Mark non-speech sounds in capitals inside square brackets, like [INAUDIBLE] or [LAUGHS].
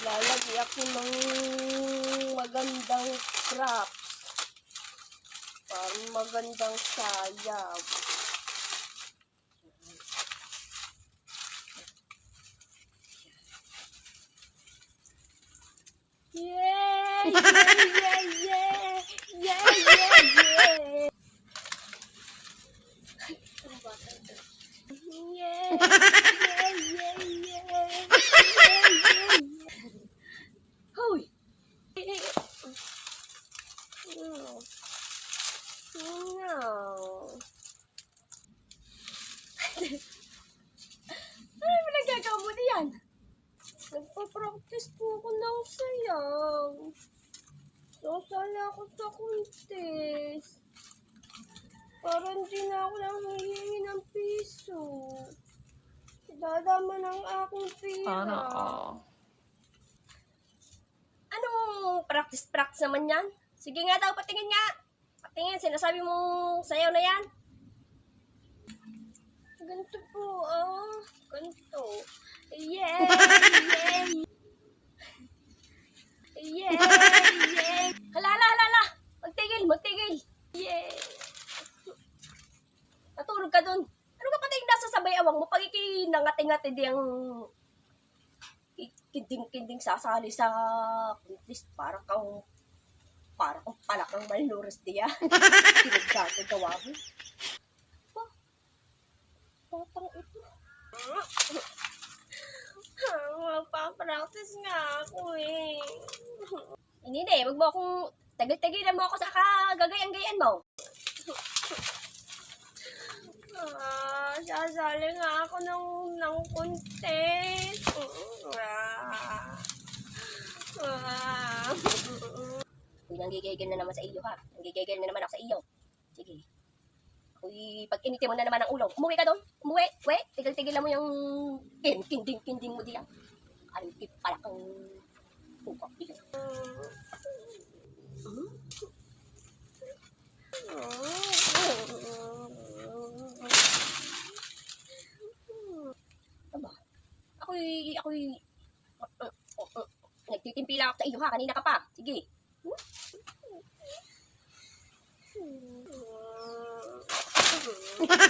Lalagay ako ng magandang crops. Para magandang sayap. Yeah! Yeah! Yeah! Yeah! Yeah! Yeah! Yeah! Ano? Yeah! Yeah! Yeah! Yeah! Yeah! Yeah! Hoy! Ano? Nagpa-practice po ako ng sayaw. Sasali ako sa contest. Para hindi na ako nang hihingi ng piso. Dadama ng aking pira. Sana all. Anong practice-practice naman yan? Sige nga daw, patingin nga. Patingin, sinasabi mo sayaw na yan. Ganito po, ah. Ganito. Yeah, yeah. Yeah, yeah. Hala, hala, hala, hala. Magtigil, magtigil. Yeah. Natulog ka dun. Ano ka pating nasa sabay awang mo? Pag ikinangati-ngati di ang kinding-kinding sasali sa contest para kang para kang palakang malnourished diya. [LAUGHS] Pinagkagagawa mo. Pa, patang ito. Magpa-practice nga ako eh. Hindi na eh, wag mo akong tagil-tagilan mo ako sa kagagayan-gayan mo. Ah, sasali nga ako ng, ng contest. Ah. Ah. Nanggigigil na naman sa iyo ha. Nanggigigil na naman ako sa iyo. Sige. Uy, pag initi mo na naman ang ulo, umuwi ka doon. Umuwi. We, tigil-tigilan mo yung kin, kinding-kinding mo diyan. Ano, pala kang pukak. Ako'y, ako'y, uh, uh, uh, uh, nagtitimpila ako sa iyo ha, kanina ka pa. Sige. Talagang [LAUGHS]